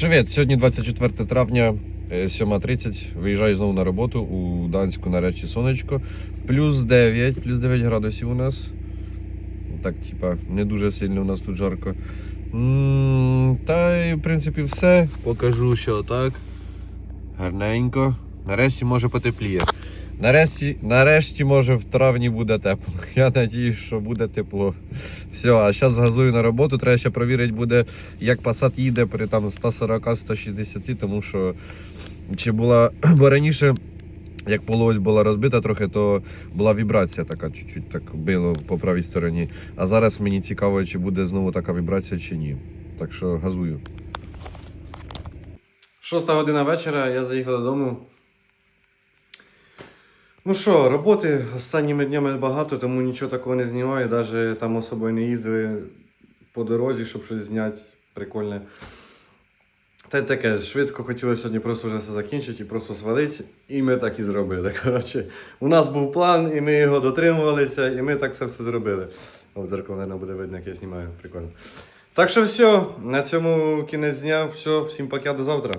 Привіт! Сьогодні 24 травня, е, 7.30. Виїжджаю знову на роботу у Данську нарешті сонечко. Плюс 9, плюс 9 градусів у нас. Так, типа, не дуже сильно у нас тут жарко. Та й в принципі все. Покажу, що так. Гарненько. Нарешті може потепліє. Нарешті, нарешті, може, в травні буде тепло. Я надіюсь, що буде тепло. Все, а зараз газую на роботу. Треба ще перевірити буде, як Passat їде при там 140-160, тому що чи була, бо раніше, як полось була розбита трохи, то була вібрація така, чуть-чуть так било по правій стороні. А зараз мені цікаво, чи буде знову така вібрація, чи ні. Так що газую. Шоста година вечора, я заїхав додому. Ну що, роботи останніми днями багато, тому нічого такого не знімаю. Навіть там особою не їздили по дорозі, щоб щось зняти прикольне. Та й таке, швидко хотілося сьогодні просто вже все закінчити і просто свалити. І ми так і зробили. Коротше, у нас був план, і ми його дотримувалися, і ми так це все зробили. О, дзеркало, мабуть, буде видно, як я знімаю. Прикольно. Так що все, на цьому кінець дня. Все, всім пока, до завтра.